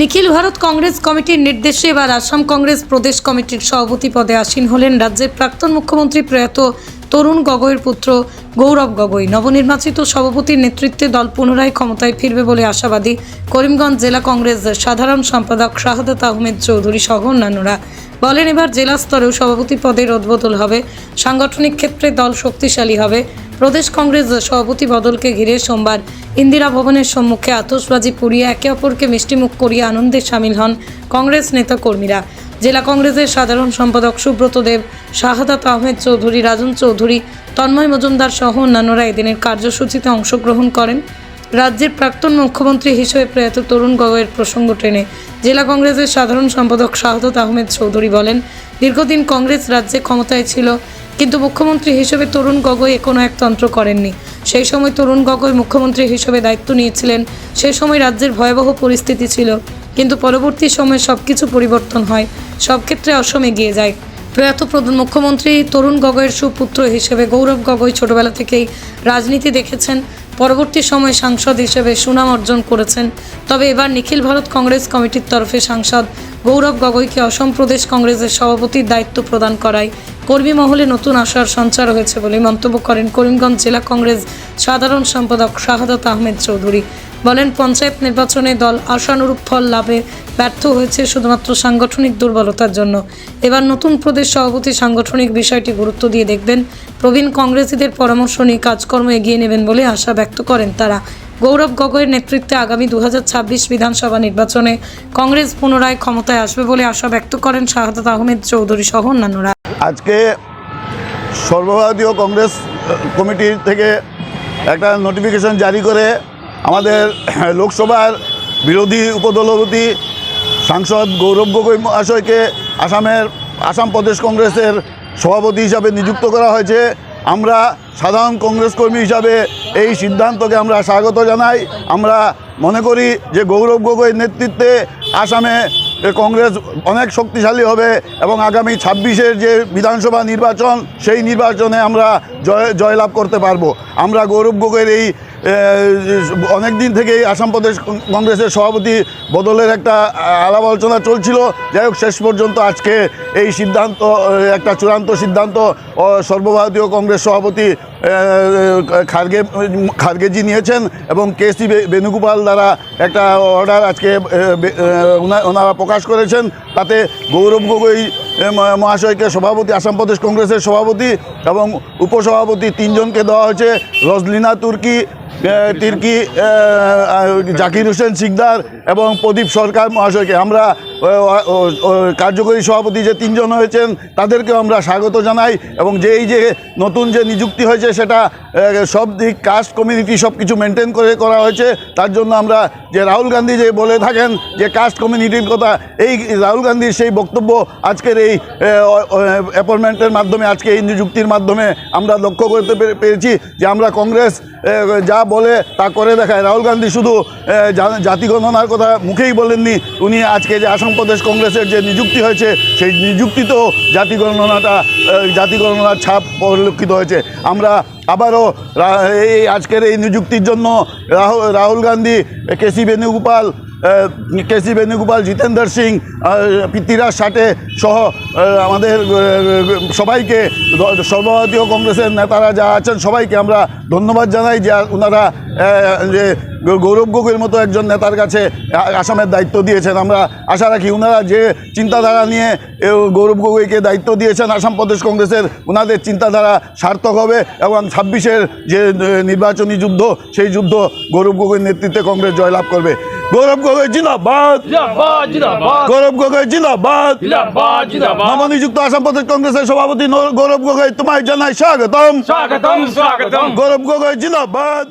নিখিল ভারত কংগ্রেস কমিটির নির্দেশে এবার আসাম কংগ্রেস প্রদেশ কমিটির সভাপতি পদে আসীন হলেন রাজ্যের প্রাক্তন মুখ্যমন্ত্রী প্রয়াত তরুণ গগৈর পুত্র গৌরব গগৈ। নবনির্বাচিত সভাপতির নেতৃত্বে দল পুনরায় ক্ষমতায় ফিরবে বলে আশাবাদী করিমগঞ্জ জেলা কংগ্রেস সাধারণ সম্পাদক শাহাদাত আহমেদ চৌধুরী সহ অন্যান্যরা। বলেন এবার জেলা স্তরেও সভাপতি পদের রদবদল হবে। সাংগঠনিক ক্ষেত্রে দল শক্তিশালী হবে। প্রদেশ কংগ্রেস সভাপতি বদলকে ঘিরে সোমবার ইন্দিরা ভবনের সম্মুখে আতশবাজি পুড়িয়ে একে অপরকে মিষ্টিমুখ করিয়ে আনন্দে সামিল হন কংগ্রেস নেতা কর্মীরা জেলা কংগ্রেসের সাধারণ সম্পাদক সুব্রত দেব, শাহাদাত আহমেদ চৌধুরী, রাজন চৌধুরী, তন্ময় মজুমদার সহ অন্যান্যরা এদিনের কার্যসূচিতে অংশগ্রহণ করেন। রাজ্যের প্রাক্তন মুখ্যমন্ত্রী হিসেবে প্রয়াত তরুণ গগৈয়ের প্রসঙ্গ টেনে জেলা কংগ্রেসের সাধারণ সম্পাদক শাহাদত আহমেদ চৌধুরী বলেন, দীর্ঘদিন কংগ্রেস রাজ্যে ক্ষমতায় ছিল কিন্তু মুখ্যমন্ত্রী হিসেবে তরুণ গগৈ কোনো এক তন্ত্র করেননি। সেই সময় তরুণ গগৈ মুখ্যমন্ত্রী হিসেবে দায়িত্ব নিয়েছিলেন। সেই সময় রাজ্যের ভয়াবহ পরিস্থিতি ছিল। কিন্তু পরবর্তী সময়ে সব কিছু পরিবর্তন হয়। সব ক্ষেত্রে অসম এগিয়ে যায়। প্রয়াত প্রধান মুখ্যমন্ত্রী তরুণ গগৈয়ের সুপুত্র হিসেবে গৌরব গগৈ ছোটবেলা থেকেই রাজনীতি দেখেছেন। পরবর্তী সময়ে সাংসদ হিসেবে সুনাম অর্জন করেছেন। তবে এবার নিখিল ভারত কংগ্রেস কমিটির তরফে সাংসদ গৌরব গগৈকে অসম প্রদেশ কংগ্রেসের সভাপতির দায়িত্ব প্রদান করায়। কর্মী মহলে নতুন আশার সঞ্চার হয়েছে বলে মন্তব্য করেন করিমগঞ্জ জেলা কংগ্রেস সাধারণ সম্পাদক শাহাদত আহমেদ চৌধুরী। বলেন, পঞ্চায়েত নির্বাচনে দল আশানুরূপ ফল লাভে ব্যর্থ হয়েছে শুধুমাত্র সাংগঠনিক দুর্বলতার জন্য। এবার নতুন প্রদেশ সভাপতি সাংগঠনিক বিষয়টি গুরুত্ব দিয়ে দেখবেন। প্রবীণ কংগ্রেসীদের পরামর্শ নিয়ে কাজকর্ম এগিয়ে নেবেন বলে আশা ব্যক্ত করেন তারা। গৌরব গগৈয়ের নেতৃত্বে আগামী দু হাজার ছাব্বিশ বিধানসভা নির্বাচনে কংগ্রেস পুনরায় ক্ষমতায় আসবে বলে আশা ব্যক্ত করেন শাহাদাত আহমেদ চৌধুরী সহ অন্যান্যরা। আজকে সর্বভারতীয় কংগ্রেস কমিটির থেকে একটা নোটিফিকেশন জারি করে আমাদের লোকসভার বিরোধী উপদলপতি সাংসদ গৌরব গগৈ মহাশয়কে আসামের, আসাম প্রদেশ কংগ্রেসের সভাপতি হিসাবে নিযুক্ত করা হয়েছে। আমরা সাধারণ কংগ্রেস কর্মী হিসাবে এই সিদ্ধান্তকে আমরা স্বাগত জানাই। আমরা মনে করি যে গৌরব গগৈর নেতৃত্বে আসামে কংগ্রেস অনেক শক্তিশালী হবে এবং আগামী ছাব্বিশের যে বিধানসভা নির্বাচন, সেই নির্বাচনে আমরা জয় জয়লাভ করতে পারব। আমরা গৌরব গগৈর এই অনেক দিন থেকেই আসাম প্রদেশ কংগ্রেসের সভাপতি বদলের একটা আলাপ আলোচনা চলছিল। যাই হোক, শেষ পর্যন্ত আজকে এই সিদ্ধান্ত, একটা চূড়ান্ত সিদ্ধান্ত সর্বভারতীয় কংগ্রেস সভাপতি খার্গে, খার্গেজি নিয়েছেন এবং কে সি বেণুগোপাল দ্বারা একটা অর্ডার আজকে ওনারা প্রকাশ করেছেন। তাতে গৌরব গগৈ মহাশয়কে সভাপতি, আসাম প্রদেশ কংগ্রেসের সভাপতি এবং উপসভাপতি তিনজনকে দেওয়া হয়েছে। রজলিনা তুর্কি তির্কি জাকির হোসেন সিকদার এবং প্রদীপ সরকার মহাশয়কে। আমরা কার্যকরী সভাপতি যে তিনজন হয়েছেন তাদেরকেও আমরা স্বাগত জানাই এবং যে এই যে নতুন যে নিযুক্তি হয়েছে সেটা সব দিক কাস্ট কমিউনিটি সব কিছু মেনটেন করে করা হয়েছে। তার জন্য আমরা যে রাহুল গান্ধী যে বলে থাকেন যে কাস্ট কমিউনিটির কথা এই রাহুল গান্ধীর সেই বক্তব্য আজকের এই অ্যাপয়েন্টমেন্টের মাধ্যমে আজকে এই নিযুক্তির মাধ্যমে আমরা লক্ষ্য করতে পেরে- পেরেছি যে আমরা কংগ্রেস যা বলে তা করে দেখায়। রাহুল গান্ধী শুধু এ, জা- জাতি গণনার কথা মুখেই বলেননি উনি আজকে যে আসাম প্রদেশ কংগ্রেসের যে নিযুক্তি হয়েছে, সেই নিযুক্তিতেও জাতিগণনাটা জাতিগণনার ছাপ পরিলক্ষিত হয়েছে। আমরা আবারও এই আজকের এই নিযুক্তির জন্য Rahul Rahul Gandhi, K C Venugopal K C Venugopal, Jitendra Singh Prithviraj Sathe সহ আমাদের সবাইকে সর্বভারতীয় কংগ্রেসের নেতারা যা আছেন, সবাইকে আমরা ধন্যবাদ জানাই যে ওনারা যে গৌরব গগৈর মতো একজন নেতার কাছে আসামের দায়িত্ব দিয়েছেন। আমরা আশা রাখি ওনারা যে চিন্তাধারা নিয়ে গৌরব গগৈকে দায়িত্ব দিয়েছেন আসাম প্রদেশ কংগ্রেসের ওনাদের চিন্তাধারা সার্থক হবে এবং ছাব্বিশের যে নির্বাচনী যুদ্ধ, সেই যুদ্ধ গৌরব গগৈর নেতৃত্বে কংগ্রেস জয়লাভ করবে। গৌরব গগৈ জিন্দাবাদ। গৌরব গগৈ জিন্দাবাদ। নবনিযুক্ত আসাম প্রদেশ কংগ্রেসের সভাপতি গৌরব গগৈ তোমায় জানাই স্বাগতম। স্বাগতম স্বাগতম। গৌরব গগৈ জিন্দাবাদ।